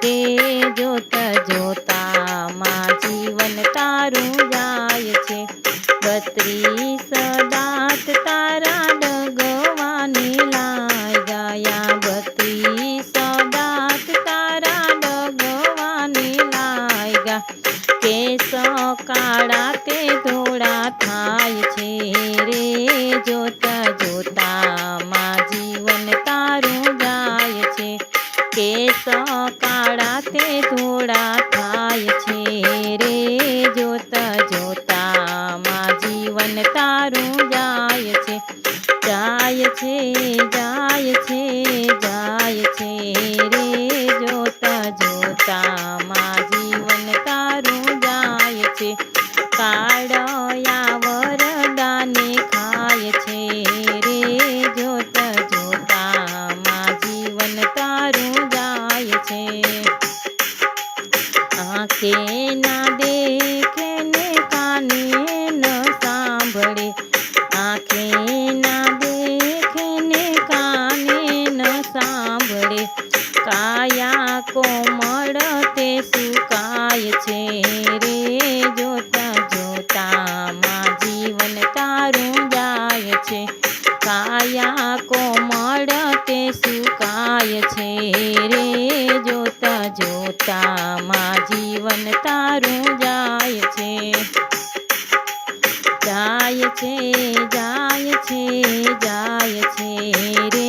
તે જોતા જોતા માં જીવન તારું કેસ કાળા તે ધોળા થાય છે રે જોતા જોતા માં જીવન તારું જાય છે. કેસ કાળા તે ધોળા થાય છે રે જોતા જોતા માં જીવન તારું જાય છે. જાય છે જાય છે જાય છે કોમળ તે સુકાય છે રે જોતા જોતા માં જીવન તારું જાય છે. જાય છે જાય છે જાય છે રે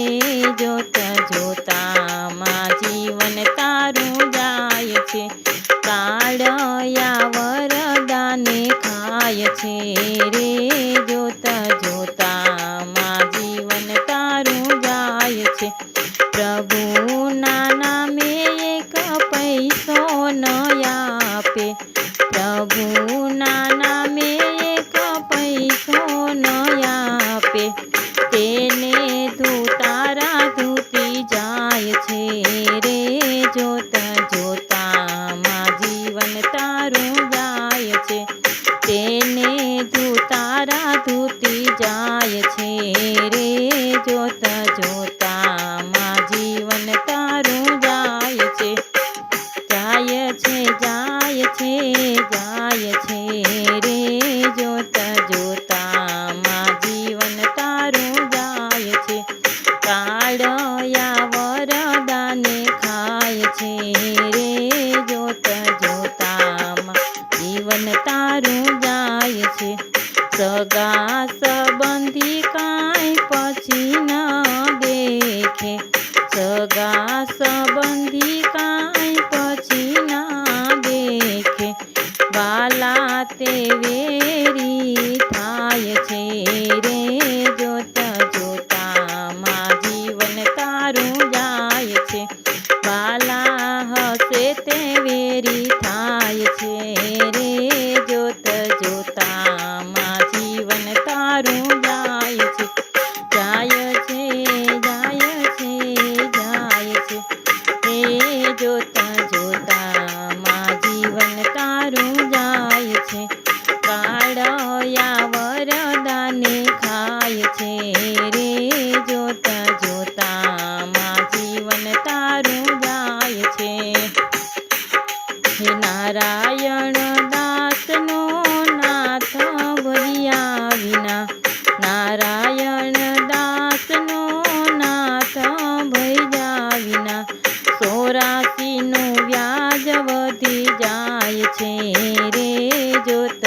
જોતા જોતા માં જીવન તારું જાય છે. કાળયા વરદાને ખાય છે પ્રભુના નામે એક પૈસો ન આપે. તેને ધૂતારા ધૂતી જાય છે રે જોતા જોતા. માં જીવન તારું જાય છે. તેને ધૂતારા ધૂતી જાય છે રે જોતા છે જાય છે રે, જોતા જોતા માં જીવન તારું જાય છે. કાળયા વરદાને ખાય છે રે, જોતા જોતા માં જીવન તારું જાય છે. સગા સંબંધી કાંઈ પછી ન દેખે. સગા સંબંધી વાલા તે વેરી થાય છે રે જોતા જોતા માં જીવન તારું જાય છે. બાલા હશે તે વેરી થાય છે રે જોત જોતા માં જીવન તારું જાય છે. જાય છે જાય છે જાય છે. રે જોતા જોતા સોરાસીનું વ્યાજ વધી જાય છે રે જોતા